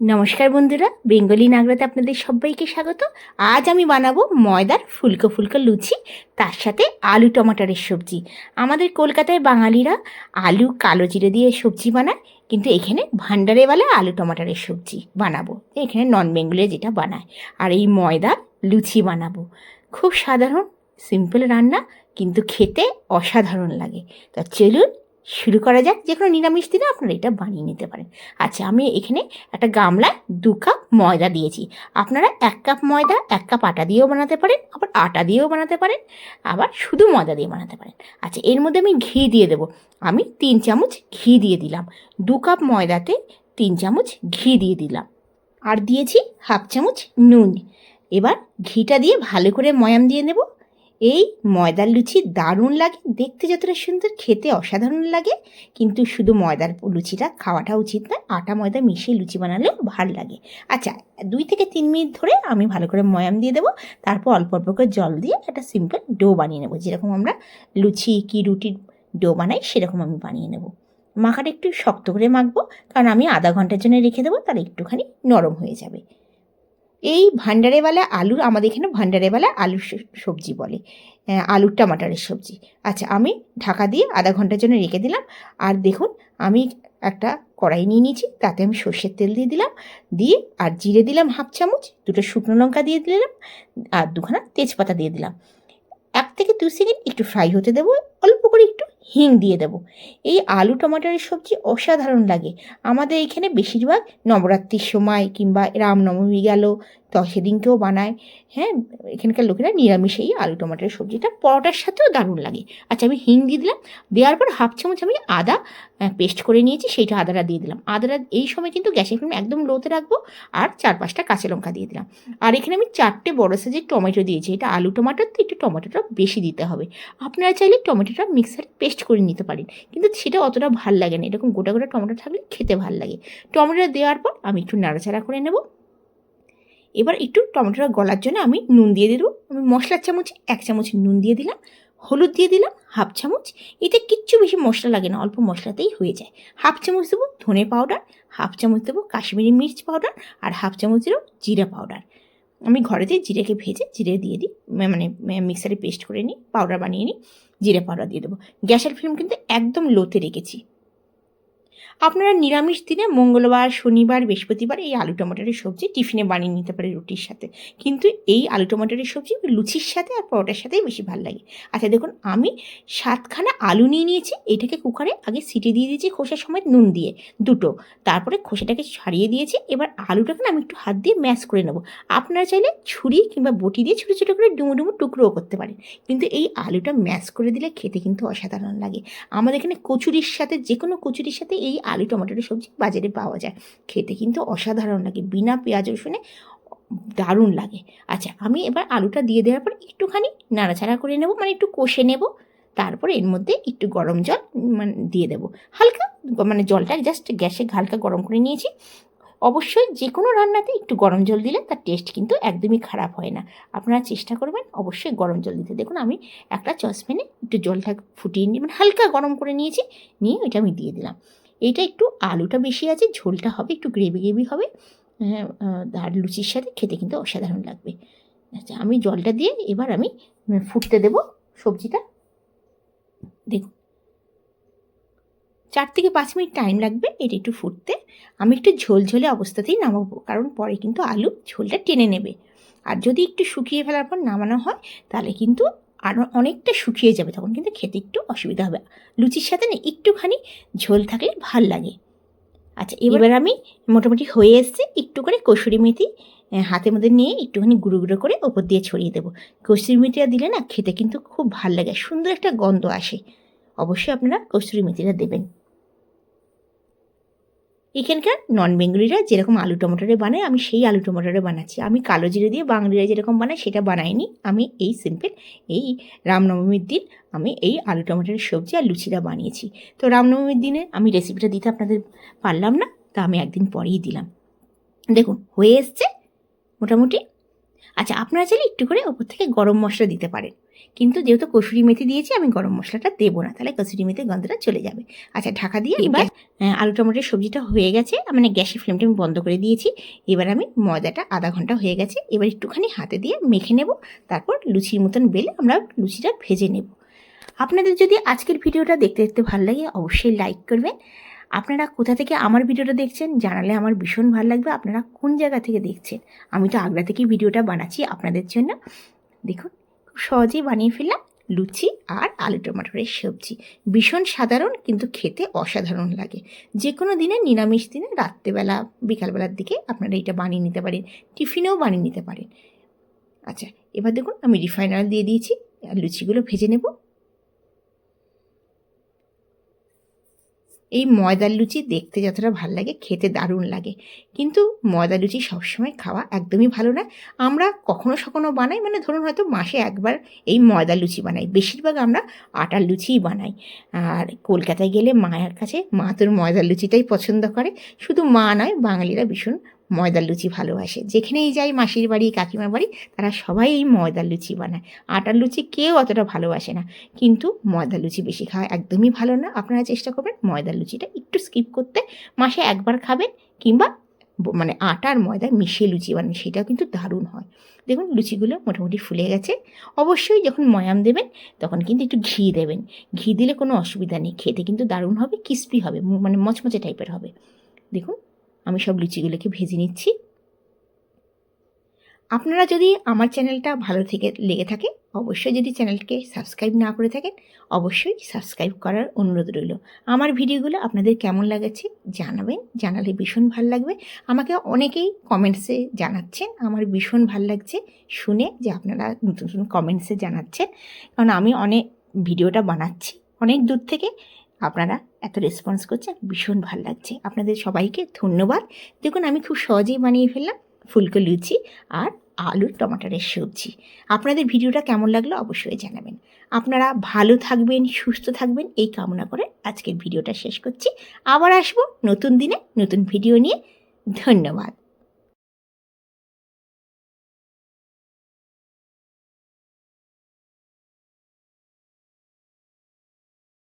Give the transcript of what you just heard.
নমস্কার বন্ধুরা, বেঙ্গলি নাগরাতে আপনাদের সবাইকে স্বাগত। আজ আমি বানাবো ময়দার ফুলকো ফুলকো লুচি, তার সাথে আলু টমাটারের সবজি। আমাদের কলকাতায় বাঙালিরা আলু কালো জিরে দিয়ে সবজি বানায়, কিন্তু এখানে ভান্ডারেওয়ালা আলু টমাটারের সবজি বানাবো। এখানে নন বেঙ্গলে যেটা বানায়, আর এই ময়দার লুচি বানাবো। খুব সাধারণ সিম্পল রান্না, কিন্তু খেতে অসাধারণ লাগে। তা চলুন শুরু করা যাক, যে কোনো নিরামিষ দিনে আপনারা এটা বানিয়ে নিতে পারেন। আচ্ছা আমি এখানে একটা গামলায় দু কাপ ময়দা দিয়েছি। আপনারা এক কাপ ময়দা, এক কাপ আটা দিয়েও বানাতে পারেন, আবার আটা দিয়েও বানাতে পারেন, আবার শুধু ময়দা দিয়ে বানাতে পারেন। আচ্ছা এর মধ্যে আমি ঘি দিয়ে দেবো। আমি তিন চামচ ঘি দিয়ে দিলাম। দু কাপ ময়দাতে তিন চামচ ঘি দিয়ে দিলাম। আর দিয়েছি হাফ চামচ নুন। এবার ঘিটা দিয়ে ভালো করে ময়াম দিয়ে নেব। এই ময়দার লুচি দারুণ লাগে, দেখতে যতটা সুন্দর, খেতে অসাধারণ লাগে। কিন্তু শুধু ময়দার লুচিটা খাওয়াটা উচিত নয়, আটা ময়দা মিশিয়ে লুচি বানালেও ভালো লাগে। আচ্ছা দুই থেকে তিন মিনিট ধরে আমি ভালো করে ময়াম দিয়ে দেবো, তারপর অল্প অল্প করে জল দিয়ে একটা সিম্পল ডো বানিয়ে নেব, যেরকম আমরা লুচি কি রুটির ডো বানাই, সেরকম আমি বানিয়ে নেব। মাখাটা একটু শক্ত করে মাখবো, কারণ আমি আধা ঘণ্টার জন্য রেখে দেবো, তাহলে একটুখানি নরম হয়ে যাবে। এই ভান্ডারেওয়ালা আলু আমাদের এখানে ভান্ডারেওয়ালা আলু সবজি বলে। আলুর টমাটারের সবজি। আচ্ছা আমি ঢাকা দিয়ে আধা ঘণ্টার জন্য রেখে দিলাম। আর দেখুন, আমি একটা কড়াই নিয়ে নিয়েছি, তাতে আমি সর্ষের তেল দিয়ে দিলাম। দিয়ে আর জিরে দিলাম হাফ চামচ, দুটো শুকনো লঙ্কা দিয়ে দিলাম, আর দুখানা তেজপাতা দিয়ে দিলাম। এক থেকে দু সেকেন্ড একটু ফ্রাই হতে দেবো। অল্প করে একটু হিং দিয়ে দেবো। এই আলু টমাটারের সবজি অসাধারণ লাগে। আমাদের এখানে বেশিরভাগ নবরাত্রির সময় কিংবা রামনবমী গেল, তো সেদিনকেও বানায়। হ্যাঁ এখানকার লোকেরা নিরামিষ এই আলু টমাটারের সবজিটা পরোটার সাথেও দারুণ লাগে। আচ্ছা আমি হিং দিয়ে দিলাম। দেওয়ার পর হাফ চামচ আমি আদা পেস্ট করে নিয়েছি, সেইটা আদাটা দিয়ে দিলাম। আদাটা এই সময় কিন্তু গ্যাসের ফ্লেম একদম লোতে রাখব আর চার পাঁচটা কাঁচা লঙ্কা দিয়ে দিলাম। আর এখানে আমি চারটে বড় সাইজের টমেটো দিয়েছি। এটা আলু, টমাটোর তো একটু টমেটোটা বেশি দিতে হবে। আপনারা চাইলে টমেটোটা মিক্সারে পেস্ট করে নিতে পারেন। কিন্তু সেটা অতটা ভালো লাগে না। এরকম গোটা গোটা টমেটো থাকলে খেতে ভালো লাগে। টমেটোটা দেওয়ার পর আমি একটু নাড়াচাড়া করে নেব। এবার একটু টমেটোটা গলার জন্য আমি নুন দিয়ে দেবো। আমি মশলার চামচে, এক চামচ নুন দিয়ে দিলাম। হলুদ দিয়ে দিলাম, হাফ চামচ। এতে কিচ্ছু বেশি মশলা লাগে না, অল্প মশলাতেই হয়ে যায়। হাফ চামচ দেবো ধনে পাউডার, হাফ চামচ দেবো কাশ্মীরি মির্চ পাউডার আর হাফ চামচ দেবো জিরা পাউডার। আমি ঘরেতে জিরেকে ভেজে, জিরে দিয়ে দিই। মানে মিক্সারে পেস্ট করে নিই পাউডার বানিয়ে নিই। জিরে পাউডার দিয়ে দেবো। গ্যাসের ফ্লেম কিন্তু একদম লোতে রেখেছি। আপনারা নিরামিষ দিনে মঙ্গলবার, শনিবার, বৃহস্পতিবার এই আলু টমাটারের সবজি টিফিনে বানিয়ে নিতে পারে রুটির সাথে। কিন্তু এই আলু টমাটারের সবজি লুচির সাথে আর পরোটার সাথেই বেশি ভালো লাগে। আচ্ছা দেখুন, আমি সাতখানা আলু নিয়ে নিয়েছি, এটাকে কুকারে আগে সিটি দিয়ে দিয়েছি খোসার সময় নুন দিয়ে, দুটো। তারপরে খোসাটাকে ছাড়িয়ে দিয়েছি, এবার আলুটাকে না আমি একটু হাত দিয়ে ম্যাশ করে নেব। আপনারা চাইলে ছুরি কিংবা বটি দিয়ে ছোটো ছোটো করে ডুমো ডুমো টুকরোও করতে পারেন। কিন্তু এই আলুটা ম্যাশ করে দিলে খেতে কিন্তু অসাধারণ লাগে। আমাদের এখানে কচুরির সাথে যে কোনো কচুরির সাথে এই আলু, টমেটোর সবজি বাজারে পাওয়া যায়। খেতে কিন্তু অসাধারণ লাগে, বিনা পেঁয়াজ, রসুনে দারুণ লাগে। আচ্ছা আমি এবার আলুটা দিয়ে দেওয়ার পর একটুখানি নাড়াচাড়া করে নেব মানে একটু কষে নেব। তারপরে এর মধ্যে একটু গরম জল মানে দিয়ে দেবো। হালকা মানে জলটা জাস্ট গ্যাসে হালকা গরম করে নিয়েছি। অবশ্যই যে কোনো রান্নাতে একটু গরম জল দিলে তার টেস্ট কিন্তু একদমই খারাপ হয় না। আপনারা চেষ্টা করবেন অবশ্যই গরম জল দিতে। দেখুন, আমি একটা চসপ্যানে একটু জলটা ফুটিয়ে নিয়ে মানে হালকা গরম করে নিয়েছি, নিয়ে ওইটা আমি দিয়ে দিলাম। এটা একটু আলুটা বেশি আছে ঝোলটা হবে একটু গ্রেভি গ্রেভি হবে। হ্যাঁ, আর লুচির সাথে খেতে কিন্তু অসাধারণ লাগবে। আচ্ছা আমি জলটা দিয়ে এবার আমি ফুটতে দেব সবজিটা। দেখুন। চার থেকে পাঁচ মিনিট টাইম লাগবে এটা একটু ফুটতে। আমি একটু ঝোলঝোলে অবস্থাতেই নামাবো কারণ পরে কিন্তু আলু ঝোলটা টেনে নেবে। আর যদি একটু শুকিয়ে ফেলার পর নামানো হয় তাহলে কিন্তু আরও অনেকটা শুকিয়ে যাবে তখন কিন্তু খেতে একটু অসুবিধা হবে। লুচির সাথে না একটুখানি ঝোল থাকলে ভালো লাগে। আচ্ছা এবার আমি মোটামুটি হয়ে এসছে একটু করে কসুরি মেথি হাতের মধ্যে নিয়ে একটুখানি গুঁড়ো গুঁড়ো করে ওপর দিয়ে ছড়িয়ে দেবো। কসুরি মেথিটা দিলে না খেতে কিন্তু খুব ভালো লাগে সুন্দর একটা গন্ধ আসে। অবশ্যই আপনারা কসুরি মেথিটা দেবেন। এখানকার নন বেঙ্গলিরা যেরকম আলু টমেটোরে বানায়, আমি সেই আলু টমেটোরে বানাচ্ছি। আমি কালো জিরে দিয়ে বাঙালিরা যেরকম বানায়, সেটা বানাইনি। আমি এই সিম্পল এই রামনবমীর দিন আমি এই আলু টমেটোর সবজি আর লুচিটা বানিয়েছি। তো রামনবমীর দিনে আমি রেসিপিটা দিতে আপনাদের পারলাম না, তা আমি একদিন পরেই দিলাম। দেখুন, হয়ে এসছে মোটামুটি। আচ্ছা আপনারা চাইলে একটু করে ওপর থেকে গরম মশলা দিতে পারেন। কিন্তু যেহেতু কসুরি মেথি দিয়েছি আমি গরম মশলাটা দেবো না। তাহলে কসুরি মেথির গন্ধটা চলে যাবে। আচ্ছা ঢাকা দিয়ে এবার আলু টমেটোর সবজিটা হয়ে গেছে। মানে গ্যাসের ফ্লেমটা আমি বন্ধ করে দিয়েছি। এবার আমি ময়দাটা আধা ঘণ্টা হয়ে গেছে। এবার একটুখানি হাতে দিয়ে মেখে নেব। তারপর লুচির মতন বেলে আমরা লুচিটা ভেজে নেব। আপনাদের যদি আজকের ভিডিওটা দেখতে দেখতে ভালো লাগে অবশ্যই লাইক করবেন। আপনারা কোথা থেকে আমার ভিডিওটা দেখছেন জানালে আমার ভীষণ ভালো লাগবে। আপনারা কোন জায়গা থেকে দেখছেন আমি তো আগ্রা থেকেই ভিডিওটা বানাচ্ছি আপনাদের জন্য। দেখুন সহজেই বানিয়ে ফেললাম লুচি আর আলু টমাটোরের সবজি। ভীষণ সাধারণ কিন্তু খেতে অসাধারণ লাগে। যে কোনো দিনে, নিরামিষ দিনে, রাত্রেবেলা, বিকালবেলার দিকে আপনারা এটা বানিয়ে নিতে পারেন, টিফিনেও বানিয়ে নিতে পারেন। আচ্ছা এবার দেখুন আমি রিফাইন অয়েল দিয়ে দিয়েছি। আর লুচিগুলো ভেজে নেব। এই ময়দার লুচি দেখতে যতটা ভালো লাগে, খেতে দারুণ লাগে। কিন্তু ময়দা লুচি সবসময় খাওয়া একদমই ভালো না। আমরা কখনো সখনো বানাই মানে ধরুন হয়তো মাসে একবার এই ময়দা লুচি বানাই। বেশিরভাগ আমরা আটার লুচিই বানাই। আর কলকাতায় গেলে মায়ের কাছে মা তোর ময়দার লুচিটাই পছন্দ করে। শুধু মা নয়, বাঙালিরা ভীষণ ময়দার লুচি ভালোবাসে। যেখানেই যাই মাসির বাড়ি, কাকিমার বাড়ি, তারা সবাই এই ময়দার লুচি বানায়। আটার লুচি কেউ অতটা ভালোবাসে না। কিন্তু ময়দার লুচি বেশি খাওয়া একদমই ভালো না। আপনারা চেষ্টা করবেন ময়দার লুচিটা একটু স্কিপ করতে। মাসে একবার খাবেন কিংবা মানে আটা আর ময়দা মিশিয়ে লুচি বানান, সেটাও কিন্তু দারুণ হয়। দেখুন লুচিগুলো মোটামুটি ফুলে গেছে। অবশ্যই যখন ময়াম দেবেন, তখন কিন্তু একটু ঘি দেবেন। ঘি দিলে কোনো অসুবিধা নেই। খেতে কিন্তু দারুণ হবে ক্রিস্পি হবে মানে মচমচে টাইপের হবে। দেখুন আমি সব লুচিগুলোকে ভেজে নিচ্ছি। আপনারা যদি আমার চ্যানেলটা ভালো থেকে লেগে থাকে, অবশ্যই যদি চ্যানেলকে সাবস্ক্রাইব না করে থাকেন, অবশ্যই সাবস্ক্রাইব করার অনুরোধ রইল। আমার ভিডিওগুলো আপনাদের কেমন লাগাচ্ছে জানাবেন, জানালে ভীষণ ভালো লাগবে। আমাকে অনেকেই কমেন্টসে জানাচ্ছেন, আমার ভীষণ ভালো লাগছে শুনে যে আপনারা নতুন নতুন কমেন্টসে জানাচ্ছেন। কারণ আমি অনেক ভিডিওটা বানাচ্ছি, অনেক দূর থেকে আপনারা এত রেসপন্স করছেন, ভীষণ ভালো লাগছে। আপনাদের সবাইকে ধন্যবাদ। দেখুন, আমি খুব সহজেই বানিয়ে ফেললাম ফুলকো লুচি আর আলুর টমাটারের সবজি। আপনাদের ভিডিওটা কেমন লাগল অবশ্যই জানাবেন। আপনারা ভালো থাকবেন, সুস্থ থাকবেন, এই কামনা করে আজকের ভিডিওটা শেষ করছি। আবার আসব নতুন দিনে নতুন ভিডিও নিয়ে। ধন্যবাদ।